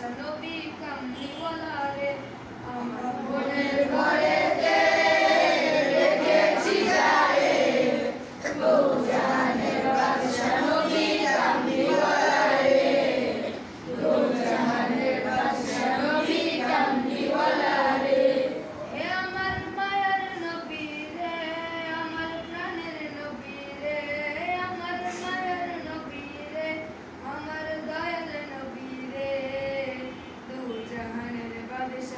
shall not be come.